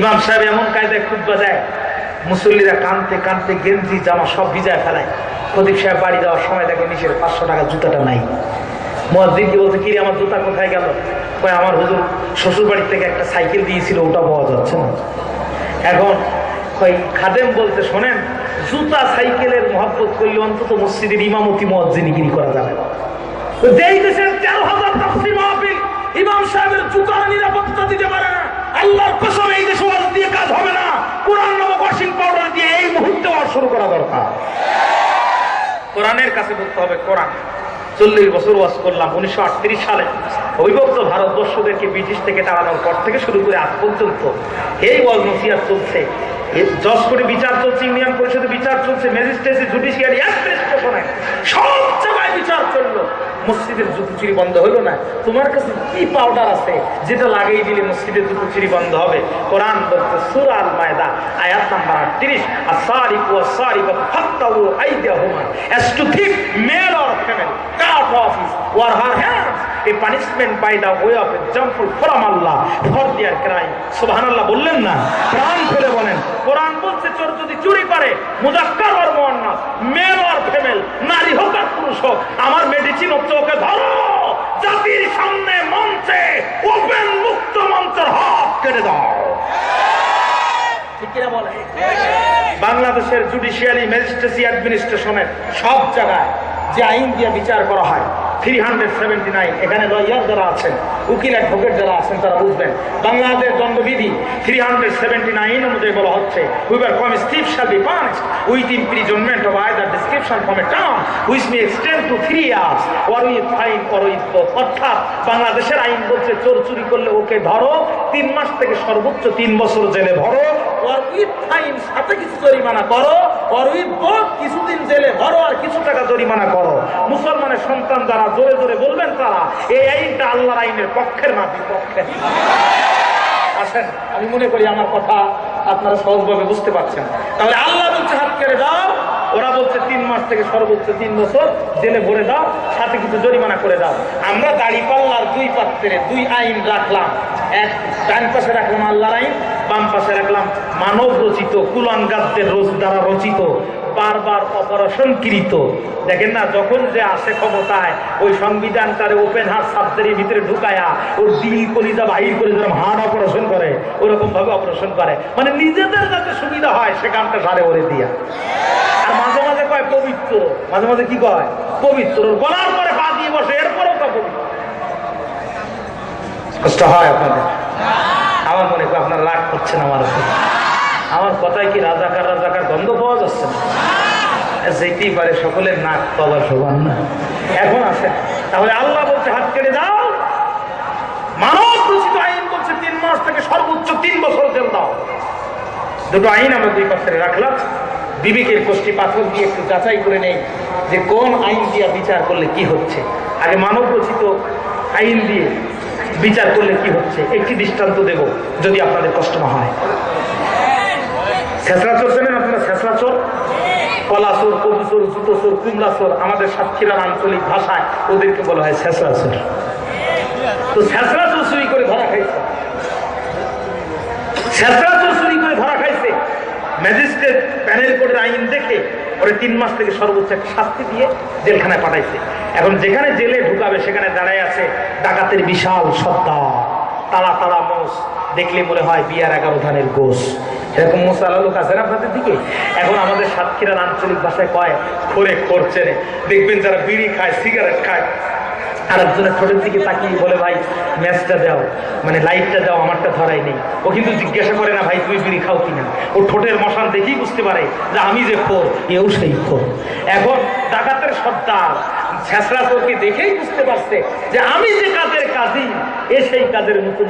ইমাম সাহেব এমন কায়দায় খুব বাজায় মুসল্লিরা কানতে কানতে গেঞ্জি, জামা সব ভিজায় ফেলায়। প্রদীপ সাহেব বাড়ি যাওয়ার সময় দেখে নিচের পাঁচশো টাকা জুতাটা নাই। মহাদ্দিনকে বলতে কিরে আমার জুতা কোথায় গেল? কয়, আমার হুজুর শ্বশুর বাড়ির থেকে একটা সাইকেল দিয়েছিল, ওটা পাওয়া যাচ্ছে না। এখন কই খাদেম বলতে শোনেন, জুতা, সাইকেলের মহাব্বত করলে অন্তত মসজিদের ইমামতি মজ্জিনিগিরি করা যাবে। যেই দেশের তেরো হাজার ইমাম সাহেবের জুতার নিরাপত্তা দিতে পারে না। আল্লাহর কসম, এই দেশে ওয়াজ দিয়ে কাজ হবে না। কোরআন নামক ওয়াশিং পাউডার দিয়ে এই মুহূর্তে ওয়াশ শুরু করা দরকার। কোরআনের কাছে বলতে হবে, কোরআন। চল্লিশ বছর ওয়াজ করলাম, উনিশশো আটত্রিশ সালে। অবিভক্ত ভারতবর্ষদেরকে ব্রিটিশ থেকে তাড়ানোর পর থেকে শুরু করে আজ পর্যন্ত এই ওয়াজ নসিয়া চলছে। জজ করে বিচার চলছে, ইউনিয়ন পরিষদে বিচার চলছে, ম্যাজিস্ট্রেসি, জুডিশিয়ারি অ্যাডমিনিস্ট্রেশনে সব জায়গায় বিচার চলল। মসজিদের জুতো চুরি বন্ধ হলো না। তোমার কাছে কি পাউডার আছে? যেটা লাগিয়ে দিলে মসজিদের জুতো চুরি বন্ধ হবে? কোরআন বলতে সুরা আল মায়দা আয়াত নাম্বার আটত্রিশ আর সারি ও সারি বা ফাত্তাউ আইদিয়া হুমা as to thief male or female, cut off his or her hands. A punishment by the way of example from Allah for their crime সুবহানাল্লাহ, বললেন না? প্রাণ ফেলে বলেন। কোরআন বলছে, চোর যদি চুরি করে, মুজাক্কার আর মুয়ান্নাস মেল আর ফিমেল নারী হোক আর পুরুষ হোক, আমার মেডিসিন হচ্ছে ওকে ধরো। জাতির সামনে মঞ্চে ওপেন মুক্ত মঞ্চের হাত কেটে দাও। বাংলাদেশের জুডিশিয়ারি ম্যাজিস্ট্রেসি অ্যাডমিনিস্ট্রেশনের সব জায়গায় যে আইন দিয়ে বিচার করা হয় আছেন, উকিল যারা আছেন, তারা বুঝবেন। থ্রি সেভেন্টি নাইন অনুযায়ী বলা হচ্ছে কম টার্ম উইথ ফাইন অর্থাৎ বাংলাদেশের আইন বলছে চোর চুরি করলে ওকে ধরো, তিন মাস থেকে সর্বোচ্চ তিন বছর জেলে ভরো সাথে কিছু জরিমানা করো। কিছুদিন জেলে আর কিছু টাকা জরিমানা করো। মুসলমানের সন্তান যারা জোরে জোরে বলবেন তারা, এই আইনটা আইনের পক্ষের আসেন আমি মনে করি আমার কথা আপনারা সহজভাবে বুঝতে পারছেন। তাহলে আল্লাহ বলছে, হাত কেড়ে দাও। ওরা বলছে, তিন মাস থেকে সর্বোচ্চ তিন বছর জেলে ভরে দাও, সাথে কিছু জরিমানা করে দাও। আমরা দাড়ি পাল্লার দুই পাত্রে দুই আইন রাখলাম। এক ডান পাশে রাখলাম আল্লাহর আইন বাম পাশে রাখলাম মানব রচিত কুলাঙ্গারদের রোজ দ্বারা রচিত, বারবার অপারেশন কৃত। দেখেন না, যখন যে আসে ক্ষমতায়, ওই সংবিধান তারে ওপেন হার্ট সার্জারির ভিতরে ঢুকায়া, ওর দিল কলিজা বাহির করে যেরকম হার্ট অপারেশন করে ওরকম ভাবে অপারেশন করে। মানে নিজেদের যাতে সুবিধা হয়, সে কামটা সারে ওরে দিয়া। আর মাঝে মাঝে কয় পবিত্র, মাঝে মাঝে কি কয়? পবিত্র। গলার পরে পা দিয়ে বসে, এরপরেও তা পবিত্র। কষ্ট হয় আপনাদের? মনে হয় আপনারা রাগ করছেন আমার আমার কথায় কি রাজাকার রাজাকার গন্ধ পাওয়া যাচ্ছে যেতেই পারে, সকলের নাক পাওয়া সমান না। এখন আছে তাহলে আল্লাহ বলছে, হাত কেটে দাও। মানব আইন বলছে, তিন মাস থেকে সর্বোচ্চ তিন বছর জেল দাও। দুটো আইন আমরা দুই পাশে রাখলাম। বিবেকের কোষ্ঠী পাথর দিয়ে একটু যাচাই করে নেই যে কোন আইন দিয়ে বিচার করলে কি হচ্ছে। আগে মানব রচিত আইন দিয়ে বিচার করলে কি হচ্ছে? একটি দৃষ্টান্ত দেব, যদি আপনাদের কষ্ট না হয়। ছেঁচড়া চোর জানেন আপনারা? ছেঁচড়া চোর কলা চোর কবু চোর জুতো চোর কুমড়া চোর আমাদের সাতক্ষীরার আঞ্চলিক ভাষায় ওদেরকে বলা হয় ছেঁচড়া চোর তো ছেঁচড়া চোর চুরি করে ধরা খাইছে। ছেঁচড়া চোর চুরি করে ধরা খাইছে। ম্যাজিস্ট্রেট প্যানেল কোর্টের আইন দেখে ওরে তিন মাস থেকে সর্বোচ্চ শাস্তি দিয়ে জেলখানায় পাঠাইছে। এখন যেখানে জেলে ঢুকাবে, সেখানে দাঁড়ায় আছে ডাকাতের বিশাল সত্তা। তারা তারা মোষ দেখলে মনে হয় বিয়ার এগারো ধানের গোস। এরকম মশালা লোক আপনাদের দিকে? এখন আমাদের সাতক্ষীরার আঞ্চলিক ভাষায় কয়, খোরে করছে রে। দেখবেন যারা বিড়ি খায়, সিগারেট খায় আর একজনের ঠোঁটের দিকে তাকিয়ে বলে, ভাই, ম্যাচটা দাও মানে লাইটটা দাও, আমারটা ধরাই নেই। ও কিন্তু জিজ্ঞাসা করে না, ভাই, তুমি বিড়ি খাও কিনা? ও ঠোঁটের মশান দেখেই বুঝতে পারে যে, আমি যে খোর, এও সেই খোর। এখন ডাকাতের সর্দার দেখেই বুঝতে পারছে যে আমি যে কাজের কাজী, এ সেই কাজের নতুন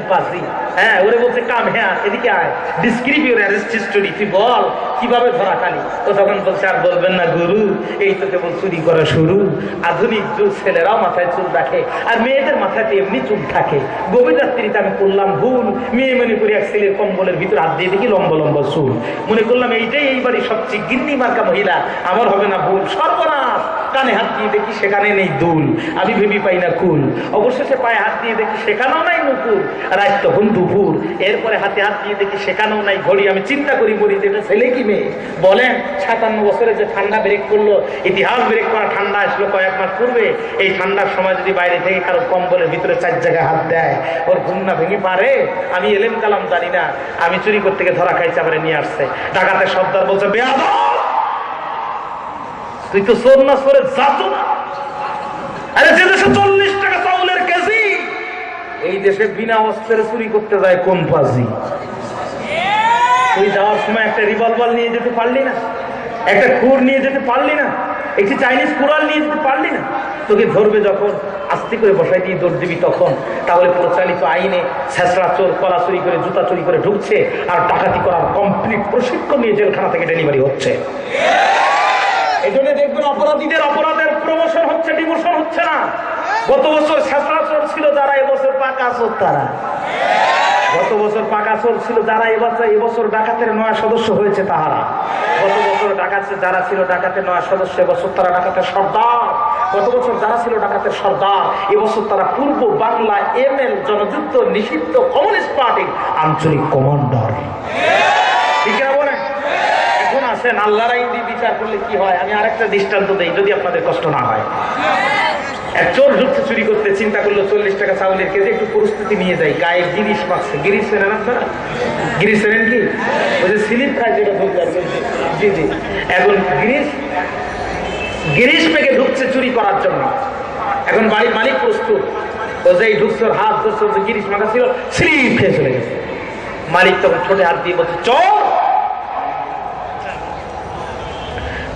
হ্যাঁ ওরে বলছে, কাম হ্যাঁ এদিকে আয়। তুই বল, কীভাবে ধরা খালি? ও তখন বলছে, আর বলবেন না, গুরু, এই তো কেবল চুরি করা শুরু। আধুনিক যুগ, ছেলেরাও মাথায় চুল রাখে, আর মেয়েদের মাথায় তো এমনি চুল থাকে। গভীর আমি করলাম ভুল। মেয়ে মনে করি এক ছেলের কম্বলের ভিতরে হাত দিয়ে দেখি লম্বা লম্বা চুল। মনে করলাম, এইটাই এই সবচেয়ে গিন্নি মার্কা মহিলা। আমার হবে না ভুল, সর্বনাশ! কানে হাত দিয়ে দেখি সেখানে নেই দুল। আমি ভেবি পাই না কুল। অবশেষে পায়ে হাত দিয়ে দেখি সেখানেও নাই নুপুর রাত তখন দুপুর। এরপরে হাতে হাত দিয়ে দেখি সেখানেও নাই ঘড়ি। আমি চিন্তা করি, বলি, যে এটা ছেলে কি মেয়ে? বলেন, সাতান্ন বছরে যে ঠান্ডা ব্রেক করল, ইতিহাস ব্রেক করা ঠান্ডা আসলো কয়েক মাস পূর্বে। এই ঠান্ডার সময় যদি বাইরে থেকে কারও কম্বলের ভিতরে চার জায়গায় হাত দেয়, ওর ঘুম না ভেঙে পারে? আমি এলেম কালাম জানি না। আমি চুরি করতে গিয়ে ধরা খাইছে, আমার নিয়ে আসছে। ডাকাতে সর্দার বলছে বেয়াদ তুই তো সোর না সরে যাত না আরে যে চল্লিশ টাকা চাউলের কেজি, এই দেশে বিনা অস্ত্রে চুরি করতে যায় কোন পাজি তুই যাওয়ার সময় একটা রিভলভার নিয়ে যেতে পারলি না, একটা খুর নিয়ে যেতে পারলি না, একটি চাইনিজ কুড়াল নিয়ে যেতে পারলি না। তোকে ধরবে যখন, আস্তে করে বসাই দিয়ে দৌড় দিবি তখন। তাহলে প্রচালিত আইনে ছেঁচড়া চোর, কলা চুরি করে, জুতা চুরি করে ঢুকছে, আর ডাকাতি করার কমপ্লিট প্রশিক্ষণ নিয়ে জেলখানা থেকে ডেলিভারি হচ্ছে। এই জন্য দেখবেন অপরাধীদের অপরাধের প্রমোশন হচ্ছে ডিমোশন হচ্ছে না। গত বছর ছেঁচড়া চোর ছিল, যারা এবছর পাকা চোর তারা। গত বছর পাকা চোর ছিল, যারা এবছর এবছর ডাকাতের নয়া সদস্য হয়েছে তাহারা। গত বছর ডাকাতে যারা ছিল ডাকাতের নয়া সদস্য, এবছর তারা ডাকাতের সর্দার। গত বছর যারা ছিল ডাকাতের সর্দার, এবছর তারা পূর্ব বাংলা এম এল জনযুদ্ধ নিষিদ্ধ কমিউনিস্ট পার্টির আঞ্চলিক কমান্ডার ঠিক আছে বলেন আসেন আল্লাহর আইন বিচার করলে কি হয়? আমি আরেকটা দৃষ্টান্ত দেই, যদি আপনাদের কষ্ট না হয়। এক চোর ঢুকছে চুরি করতে চিন্তা করল, চল্লিশ টাকা চাউলের কেজি, একটু পরিস্থিতি নিয়ে যায় গায়ে গিরিশ পাচ্ছে। গিরিশ চেনেন আপনারা গিরিশ চেনেন কি? ওই যে স্লিপ খায় যেটা আর জি জি। এখন গিরিশ গিরিশ পেকে ঢুকছে চুরি করার জন্য। এখন বাড়ির মালিক প্রস্তুত। ও যে এই ঢুকছে হাত ধরছে গিরিশ মাখা ছিল, স্লিপ খেয়ে চলে গেছে। মালিক তখন ছোটে হাত দিয়ে বলছে, চোর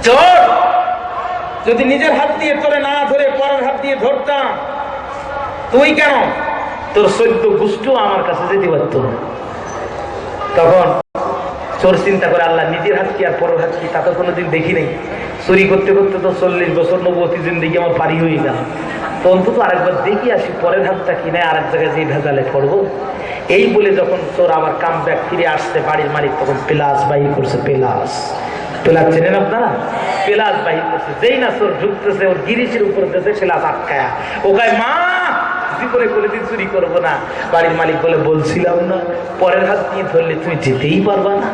চোর যদি নিজের হাত দিয়ে তোরে না ধরে পরের হাত দিয়ে ধরতাম, তুই কেন? তোর সদ্য গুষ্টিও আমার কাছে যেতে পারত তখন চোর চিন্তা করে আল্লাহ নিজের হাত কি আর পরের হাত কি, তা তো কোনোদিন দেখি নাই। চুরি করতে করতে তো চল্লিশ বছর নবতী জিন্দিগি আমার পারি হয়ে গেল। তো অন্তত আরেকবার দেখি আসি পরের হাতটা কিনে আরেক জায়গায় যে ভেজালে পড়ব। এই বলে যখন চোর আবার কাম ব্যাক ফিরে আসছে বাড়ির মালিক, তখন পেলাস বাহির করছে পেলাস। পেলাস চেনেন আপনারা? পেলাস বাহির করছে যেই না চোর ঢুকতেছে, ওর গিরিশের উপর দেশে পেলাস আটকায়া। ওকায় মা চুরি না। বাড়ির মালিক বলে, বলছিলাম না, পরের হাত ধরলে তুমি যেতেই না।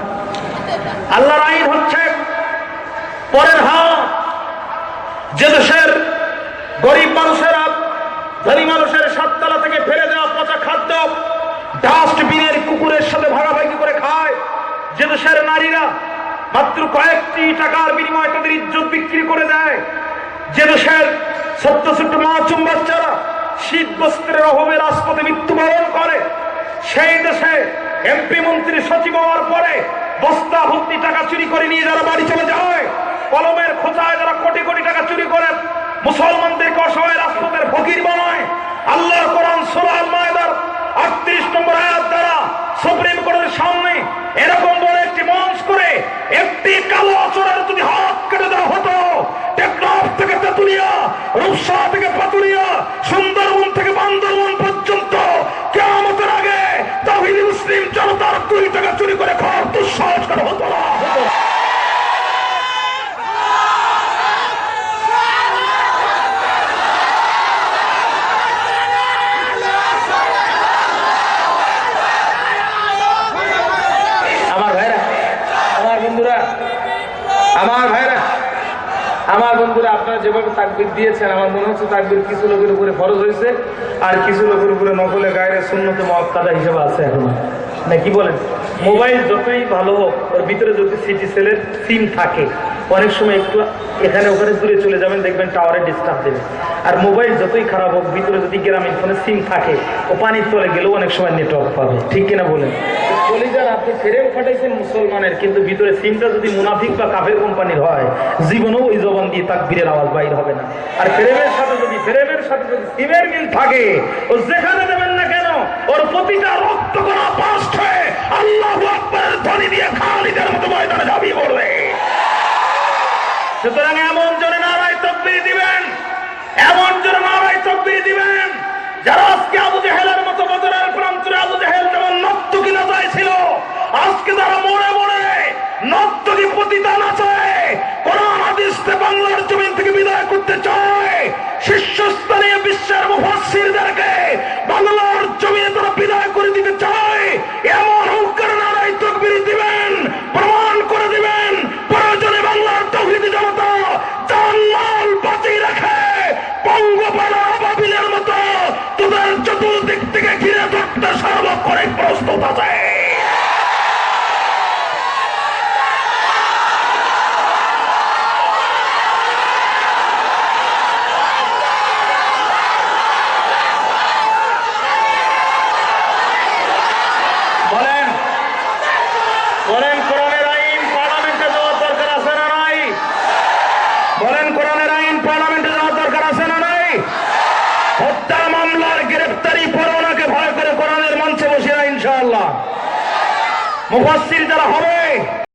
হচ্ছে, পরের হাত মানুষের সাততলা থেকে ফেলে দেওয়া পচা খাদ্য, ডাস্টবিনের কুকুরের সাথে ভাগাভাগি করে খায়, যে দেশের নারীরা মাত্র কয়েকটি টাকার বিনিময়ে তাদের ইজ্জত বিক্রি করে দেয়। যে দেশের ছোট্ট ছোট্ট মাসুম বাচ্চারা শীত বস্ত্রের অভাবে রাজপথে মৃত্যুবরণ করে, সেই দেশে এমপি মন্ত্রী সচিব হওয়ার পরে বস্তা, ভর্তি টাকা চুরি করে নিয়ে যারা বাড়ি চলে যায়, কলমের খোঁচায় যারা কোটি কোটি টাকা চুরি করে, মুসলমানদেরকে অসহায় রাজপথের ফকির বানায়। আল্লাহর কোরআন সুরাল মায়দার আটত্রিশ নম্বর আয়াত দ্বারা সুপ্রিম কোর্টের সামনে এরকম বড় একটি কালো অচরের যদি হাত কেটে দেওয়া হতো টেকনাফ থেকে তেতুলিয়া রূপসা থেকে পাতুরিয়া বন্ধুরা আপনারা যেভাবে তাকবির দিয়েছেন, আমার মনে হচ্ছে তাকবির কিছু লোকের উপরে ফরজ হয়েছে, আর কিছু লোকের উপরে নকলে গায়ের শূন্যতে মহাত্মাদা হিসেবে আছে এখন। না কি বলেন? মোবাইল যতই ভালো হোক, ওর ভিতরে যদি সিটি সেলের সিম থাকে অনেক সময় একটু এখানে ওখানে দূরে চলে যাবেন, দেখবেন টাওয়ারে ডিস্টার্ব দেবে। আর মোবাইল যতই খারাপ হোক, ভিতরে যদি গ্রামীণ ফোনে সিম থাকে, ও পানির তলে গেলেও অনেক সময় নেটওয়ার্ক পাবে। ঠিক কিনা বলেন? কলিজার আপনি ফেরেও ফাটাইছেন মুসলমানের, কিন্তু ভিতরে সিমটা যদি মুনাফিক বা কাফের কোম্পানির হয়, জীবনেও ওই জবান দিয়ে তাকবীরের আওয়াজ বাইর হবে না। আর ফ্রেমের সাথে যদি ফ্রেমের সাথে যদি সিমের মিল থাকে, ও যেখানে দেবেন না কেন, ওর প্রতিটা রক্ত করা পাস্ট হয়ে আল্লাহ আকবরের ধ্বনি দিয়ে খালিদের মতো ময়দানে ঝাঁপিয়ে পড়বে। সুতরাং এমন জনে নারায় তকবির দিবেন, এমন জনে নারায় তকবির দিবেন, যারা আজকে আবু জেহেলের মতো বদরের প্রান্তরে আবু জেহেল যেমন নর্তকী নাচায় ছিল, আজকে তারা মরে মরে নর্তকী পতিতা নাচায় Bye-bye. যারা হবে